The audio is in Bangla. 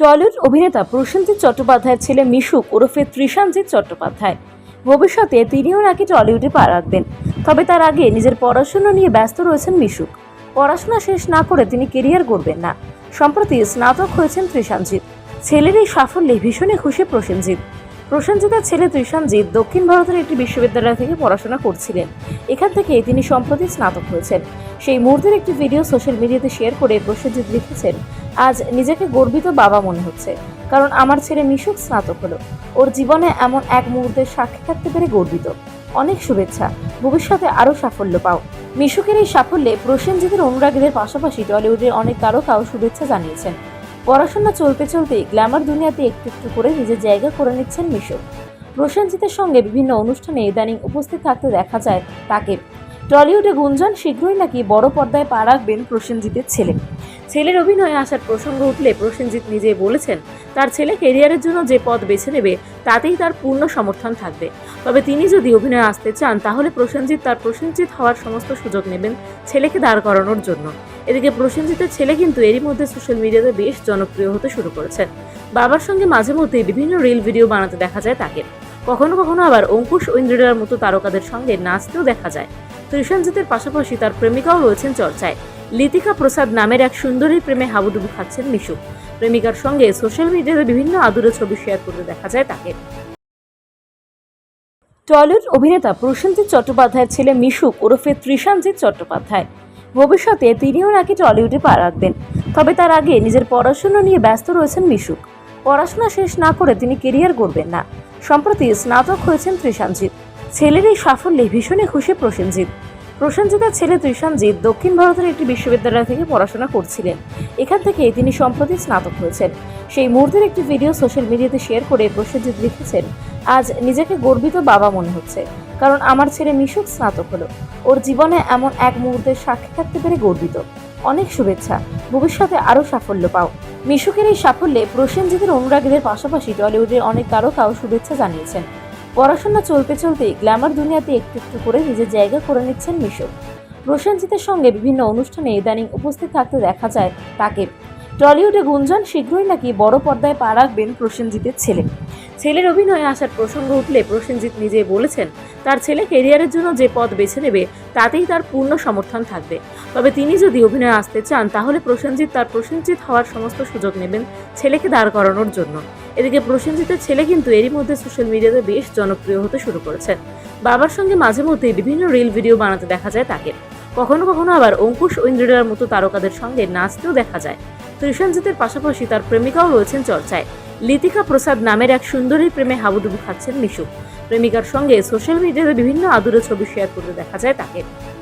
টলিউড অভিনেতা প্রসেনজিৎ চট্টোপাধ্যায়ের ছেলে মিশুক ওরফে ত্রিশানজিৎ চট্টোপাধ্যায়। ভবিষ্যতে তিনিও নাকি টলিউডে পা রাখবেন। তবে তার আগে নিজের পড়াশুনো নিয়ে ব্যস্ত রয়েছেন মিশুক পড়াশোনা শেষ না করে তিনি কেরিয়ার করবেন না। সম্প্রতি স্নাতক হয়েছেন ত্রিশানজিৎ ছেলের এই সাফল্যে ভীষণই খুশি প্রসেনজিৎ। প্রসেনজিতের ছেলে ত্রিশানজিৎ দক্ষিণ ভারতের একটি বিশ্ববিদ্যালয় থেকে পড়াশোনা করছিলেন। এখান থেকে তিনি সম্প্রতি স্নাতক হয়েছেন। সেই মুহূর্তের একটি ভিডিও সোশ্যাল মিডিয়াতে শেয়ার করে প্রসেনজিৎ লিখেছেন, আজ নিজেকে গর্বিত বাবা মনে হচ্ছে, কারণ আমার ছেলে মিশুক স্নাতক হলো। ওর জীবনে এমন এক মুহূর্তের সাক্ষী থাকতে পেরে গর্বিত। অনেক শুভেচ্ছা, ভবিষ্যতে আরও সাফল্য পাও। মিশুকের এই সাফল্যে প্রসেনজিতের অনুরাগীদের পাশাপাশি টলিউডের অনেক তারকাও শুভেচ্ছা জানিয়েছেন। পড়াশোনা চলতে চলতে গ্ল্যামার দুনিয়াতে একটু একটু করে নিজের জায়গা করে নিচ্ছেন মিশুক প্রসেনজিতের সঙ্গে বিভিন্ন অনুষ্ঠানে ইদানিং উপস্থিত থাকতে দেখা যায় তাকে। টলিউডে গুঞ্জন, শীঘ্রই নাকি বড় পর্দায় পা রাখবেন প্রসেনজিতের ছেলে। ছেলের অভিনয়ে আসার প্রসঙ্গ উঠলে প্রসেনজিৎ নিজেই বলেছেন, তার ছেলে কেরিয়ারের জন্য যে পথ বেছে নেবে, তাতেই তার পূর্ণ সমর্থন থাকবে। তবে তিনি যদি অভিনয়ে আসতে চান, তাহলে প্রসেনজিৎ তার প্রসেনজিৎ হওয়ার সমস্ত সুযোগ নেবেন ছেলেকে দাঁড় করানোর জন্য। এদিকে প্রসেনজিতের ছেলে কিন্তু এরই মধ্যে সোশ্যাল মিডিয়াতে বেশ জনপ্রিয় হতে শুরু করেছেন বাবার সঙ্গে মাঝে মধ্যেই বিভিন্ন রিল ভিডিও বানাতে দেখা যায় তাকে। কখনো কখনো আবার অঙ্কুশ ও ঐন্দ্রিলার মতো তারকাদের সঙ্গে নাচতেও দেখা যায়। ত্রিশানজিতের পাশাপাশি তার প্রেমিকাও রয়েছেন চর্চায়। লিতিকা প্রসাদ নামের এক সুন্দরীর প্রেমে হাবুডুবু খাচ্ছেন মিশু। প্রেমিকার সঙ্গে সোশ্যাল মিডিয়াতে বিভিন্ন আদুরে ছবি শেয়ার করতে দেখা যায় তাকে। টলিউড অভিনেতা প্রসেনজিৎ চট্টোপাধ্যায়ের ছেলে মিশুক ওরফে ত্রিশানজিৎ চট্টোপাধ্যায়। ভবিষ্যতে তিনিও নাকি টলিউডে পা রাখবেন। তবে তার আগে নিজের পড়াশোনা নিয়ে ব্যস্ত রয়েছেন মিশুক। পড়াশোনা শেষ না করে তিনি কেরিয়ার করবেন না। সম্প্রতি স্নাতক হয়েছেন ত্রিশানজিৎ ছেলের এই সাফল্যে ভীষণই খুশি প্রসেনজিৎ। প্রসেনজিতের ছেলে ত্রিশানজিৎ দক্ষিণ ভারতের একটি বিশ্ববিদ্যালয় থেকে পড়াশোনা করছিলেন। এখান থেকে তিনি সম্প্রতি স্নাতক হয়েছেন। সেই মুহূর্তের একটি ভিডিও সোশ্যাল মিডিয়াতে শেয়ার করে প্রসেনজিৎ লিখেছেন, আজ নিজেকে গর্বিত বাবা মনে হচ্ছে। কারণ আমার ছেলে মিশুক স্নাতক হলো। ওর জীবনে এমন এক মুহূর্তের সাক্ষী থাকতে পেরে গর্বিত। অনেক শুভেচ্ছা। ভবিষ্যতে আরও সাফল্য পাও। মিশুকের এই সাফল্যে প্রসেনজিতের অনুরাগীদের পাশাপাশি টলিউডের অনেক তারকাও শুভেচ্ছা জানিয়েছেন। পড়াশোনা চলতে চলতে গ্ল্যামার দুনিয়াতে একটু একটু করে নিজের জায়গা করে নিচ্ছেন মিশুক। প্রসেনজিতের সঙ্গে বিভিন্ন অনুষ্ঠানে ইদানিং উপস্থিত থাকতে দেখা যায় তাকে। টলিউডে গুঞ্জন শীঘ্রই নাকি বড় পর্দায় পা রাখবেন প্রসেনজিতের ছেলে। ছেলের অভিনয়ে আসার প্রসঙ্গ উঠলে প্রসেনজিৎ নিজেই বলেছেন, তার ছেলে কেরিয়ারের জন্য যে পথ বেছে নেবে, তাতেই তার পূর্ণ সমর্থন থাকবে। তবে তিনি যদি অভিনয়ে আসতে চান, তাহলে প্রসেনজিৎ তার প্রসেনজিৎ হওয়ার সমস্ত সুযোগ নেবেন ছেলেকে দাঁড় করানোর জন্য। এদিকে প্রসেনজিতের ছেলে কিন্তু এরই মধ্যে সোশ্যাল মিডিয়াতে বেশ জনপ্রিয় হতে শুরু করেছেন। বাবার সঙ্গে মাঝে মধ্যেই বিভিন্ন রিল ভিডিও বানাতে দেখা যায় তাকে। কখনো কখনো আবার অঙ্কুশ ঐন্দ্রিলার মতো তারকাদের সঙ্গে নাচতেও দেখা যায়। ত্রিশানজিতের পাশাপাশি তার প্রেমিকাও রয়েছেন চর্চায়। লিতিকা প্রসাদ নামের এক সুন্দরীর প্রেমে হাবুডুবু খাচ্ছেন মিশু। প্রেমিকার সঙ্গে সোশ্যাল মিডিয়াতে বিভিন্ন আদুরে ছবি শেয়ার করতে দেখা যায় তাকে।